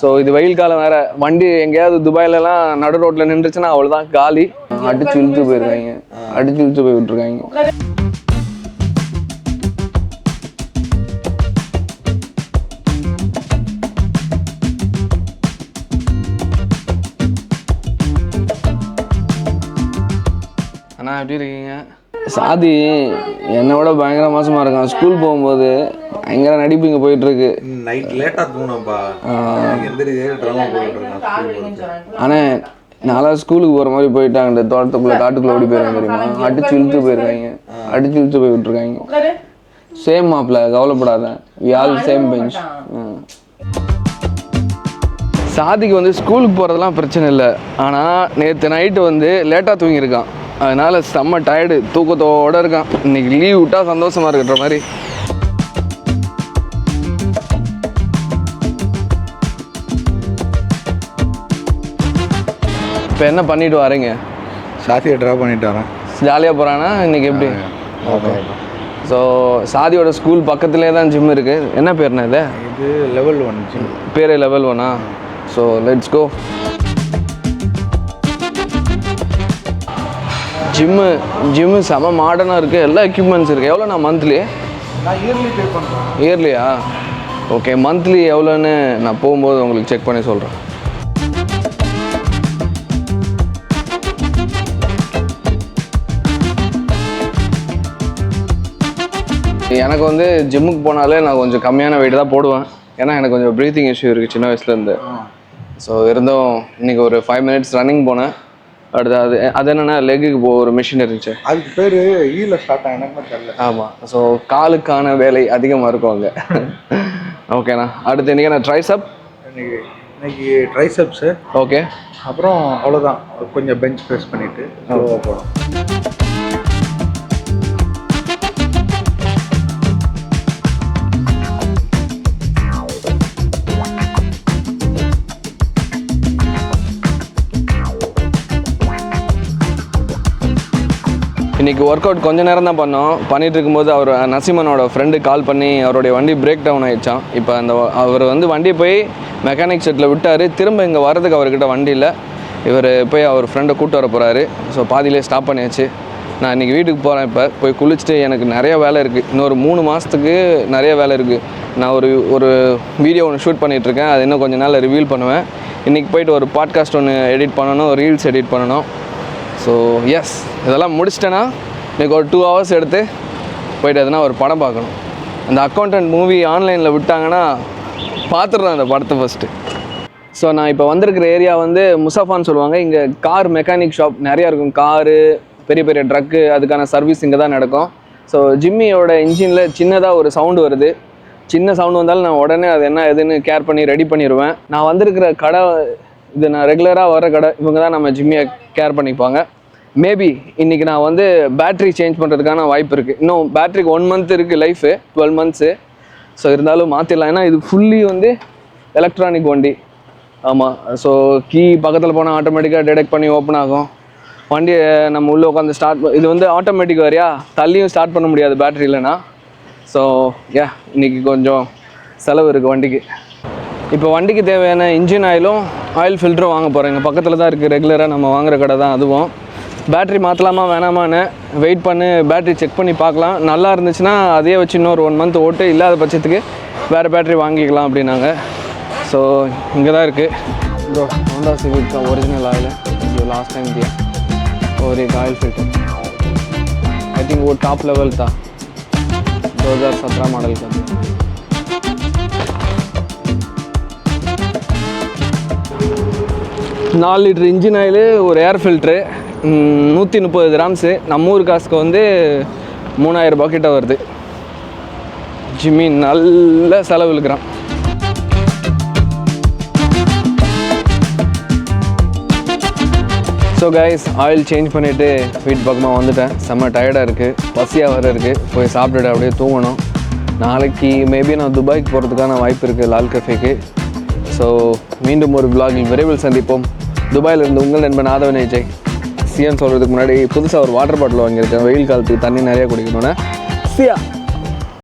So இது வெயில் காலம் வேற. வண்டி எங்கேயாவது துபாயிலலாம் நடு ரோட்டில் நின்றுச்சுன்னா அவ்வளோதான் காலி. அடிச்சு இழுத்து போயிருக்காங்க. அடிச்சு இழுத்து போய் விட்டுருக்காங்க. அண்ணா எப்படி இருக்கீங்க? சாதி என்னை விட பயங்கர மோசமாக இருக்கான் ஸ்கூல் போகும்போது பயங்கர நடிப்பு இங்கே போயிட்டு இருக்கு நைட் லேட்டா இருக்கேன் ஆனால் நாளாக ஸ்கூலுக்கு போகிற மாதிரி போயிட்டாங்க இந்த தோட்டத்துக்குள்ளே காட்டுக்குள்ளே ஓடி போயிருக்காங்க தெரியுமா? அடிச்சு இழுத்து போயிருக்காங்க. அடிச்சு இழுத்து போய் விட்டுருக்காங்க. சேம் மாப்பிள்ள கவலைப்படாத. வி ஆல் சேம் பெஞ்ச் சாதிக்கு வந்து ஸ்கூலுக்கு போகிறதெல்லாம் பிரச்சனை இல்லை. ஆனால் நேற்று நைட்டு வந்து லேட்டாக தூங்கியிருக்கான். அதனால செம்ம டயர்டு தூக்கத்தோட இருக்கான். இன்னைக்கு லீவ் விட்டா சந்தோஷமா இருக்கிற மாதிரி. இப்போ என்ன பண்ணிட்டு வரீங்க? சாத்தியை ட்ரா பண்ணிட்டு வரேன். ஜாலியாக போகிறானா இன்னைக்கு எப்படி? ஓகே ஸோ சாதியோட ஸ்கூல் பக்கத்துலேயே தான் ஜிம் இருக்குது என்ன பேர்ண்ணா இது? இது லெவல் ஒன் பேரே லெவல் ஒன்னா so let's go gym gym செம மாடர்னாக இருக்குது எல்லா எக்யூப்மெண்ட்ஸ் இருக்குது எவ்வளோ நான் மந்த்லி நான் இயர்லி பே பண்ணுறேன் இயர்லியா ஓகே மந்த்லி எவ்வளோன்னு நான் போகும்போது உங்களுக்கு செக் பண்ணி சொல்கிறேன் எனக்கு வந்து ஜிம்முக்கு போனாலே நான் கொஞ்சம் கம்மியான வெயிட் தான் போடுவேன். ஏன்னா எனக்கு கொஞ்சம் ப்ரீத்திங் இஷ்யூ இருக்குது சின்ன வயசுலேருந்து ஸோ இருந்தும் இன்னைக்கு ஒரு ஃபைவ் மினிட்ஸ் ரன்னிங் போனேன். அடுத்து அது அது என்னென்னா லெக்குக்கு போ ஒரு மிஷின் இருந்துச்சு. அதுக்கு பேர் ஈல ஸ்டார்ட் எனக்கு தெரியல. ஆமாம் ஸோ காலுக்கான வேலை அதிகமாக இருக்கும் அங்கே. ஓகேண்ணா அடுத்து இன்றைக்கி நான் ட்ரைசப் இன்னைக்கு இன்னைக்கு ட்ரைசப்ஸு ஓகே அப்புறம் அவ்வளோதான் கொஞ்சம் பெஞ்ச் ப்ரெஸ் ஸ்லோவாக போகணும். இன்றைக்கி ஒர்க் அவுட் கொஞ்ச நேரம் தான் பண்ணோம். பண்ணிகிட்டு இருக்கும்போது அவர் நசிமனோட ஃப்ரெண்டு கால் பண்ணி அவருடைய வண்டி பிரேக் டவுன் ஆகிடுச்சான் இப்போ அந்த அவர் வந்து வண்டி போய் மெக்கானிக் செட்டில் விட்டார். திரும்ப இங்கே வரதுக்கு அவர்கிட்ட வண்டி இல்லை. இவர் போய் அவர் ஃப்ரெண்டை கூப்பிட்டு வர போகிறாரு ஸோ பாதியிலே ஸ்டாப் பண்ணியாச்சு. நான் இன்றைக்கி வீட்டுக்கு போகிறேன் இப்போ. போய் குளிச்சுட்டு எனக்கு நிறைய வேலை இருக்குது இன்னொரு மூணு மாதத்துக்கு நிறைய வேலை இருக்குது நான் ஒரு ஒரு வீடியோ ஒன்று ஷூட் பண்ணிகிட்ருக்கேன் அது இன்னும் கொஞ்ச நாளில் ரிவீல் பண்ணுவேன். இன்றைக்கி போயிட்டு ஒரு பாட்காஸ்ட் ஒன்று எடிட் பண்ணணும் ரீல்ஸ் எடிட் பண்ணணும். ஸோ எஸ் இதெல்லாம் முடிச்சிட்டேன்னா இன்றைக்கி ஒரு டூ ஹவர்ஸ் எடுத்து போயிட்டு எதுனா ஒரு படம் பார்க்கணும். அந்த அக்கௌண்டன்ட் மூவி ஆன்லைனில் விட்டாங்கன்னா பார்த்துடுறேன் அந்த படத்தை ஃபஸ்ட்டு ஸோ நான் இப்போ வந்திருக்கிற ஏரியா வந்து முசாஃபான்னு சொல்லுவாங்க. இங்கே கார் மெக்கானிக் ஷாப் நிறையா இருக்கும். காரு பெரிய பெரிய ட்ரக்கு அதுக்கான சர்வீஸ் இங்கே தான் நடக்கும். ஸோ ஜிம்மியோட இன்ஜினில் சின்னதாக ஒரு சவுண்டு வருது. சின்ன சவுண்டு வந்தாலும் நான் உடனே அது என்ன எதுன்னு கேர் பண்ணி ரெடி பண்ணிடுவேன் நான் வந்திருக்கிற கடை இது நான் ரெகுலராக வர கடை இவங்க தான் நம்ம ஜிம்மியை கேர் பண்ணிப்பாங்க. மேபி இன்னைக்கு நான் வந்து பேட்ரி சேஞ்ச் பண்ணுறதுக்கான வாய்ப்பு இருக்குது இன்னும் பேட்ரிக்கு ஒன் மந்த் இருக்குது லைஃபு டுவெல் மந்த்ஸு ஸோ இருந்தாலும் மாற்றிடலாம் ஏன்னா இது ஃபுல்லி வந்து எலக்ட்ரானிக் வண்டி. ஆமாம் ஸோ கீ பக்கத்தில் போனால் ஆட்டோமேட்டிக்காக டிடெக்ட் பண்ணி ஓப்பன் ஆகும். வண்டியை நம்ம உள்ளே உட்காந்து ஸ்டார்ட் இது வந்து ஆட்டோமேட்டிக் வரையா? தள்ளியும் ஸ்டார்ட் பண்ண முடியாது பேட்ரி இல்லைன்னா. ஸோ ஏ இன்றைக்கி கொஞ்சம் செலவு இருக்குது வண்டிக்கு. இப்போ வண்டிக்கு தேவையான இன்ஜின் ஆயிலும் ஆயில் ஃபில்டரும் வாங்க போகிறேன் இங்கே பக்கத்தில் தான் இருக்குது ரெகுலராக நம்ம வாங்குற கடை தான் அதுவும் பேட்டரி மாற்றலாமா வேணாமான்னு வெயிட் பண்ணி பேட்டரி செக் பண்ணி பார்க்கலாம் நல்லா இருந்துச்சுன்னா அதே வச்சு இன்னொரு ஒன் மந்த் ஓட்டு இல்லாத பட்சத்துக்கு வேறு பேட்டரி வாங்கிக்கலாம் அப்படின்னாங்க ஸோ இங்கே தான் இருக்குது ப்ரோ ஹோண்டா சிவிக் का ओरिजिनल ऑयल है जो लास्ट टाइम दिया और एक ऑयल फिल्टर आई थिंक वो टॉप लेवल था 2017 मॉडल का நாலு லிட்டர் இன்ஜின் ஆயில் ஒரு ஏர் ஃபில்ட்ரு நூற்றி முப்பது கிராம்ஸு நம்ம ஊர் காசுக்கு வந்து மூணாயிரம் ரூபாய் கிட்ட வருது. ஜிம்மி நல்ல செலவு இருக்கிறான் ஸோ கைஸ் ஆயில் சேஞ்ச் பண்ணிவிட்டு வீட்டு பக்கமாக வந்துட்டேன். செம்ம டயர்டாக இருக்குது பசியாக வர இருக்குது போய் சாப்பிட்டுட்டு அப்படியே தூங்கணும். நாளைக்கு மேபி நான் துபாய்க்கு போகிறதுக்கான வாய்ப்பு இருக்குது லால் கஃபேக்கு. ஸோ மீண்டும் ஒரு விலாகில் விரைவில் சந்திப்போம். துபாயில் இருந்து உங்கள் நண்பன் ஆதவன் விஜய் சியான்னு சொல்கிறதுக்கு முன்னாடி புதுசாக ஒரு வாட்டர் பாட்டில் வாங்கியிருக்கேன். வெயில் காலத்துக்கு தண்ணி நிறைய குடிக்கணும்னு. சியா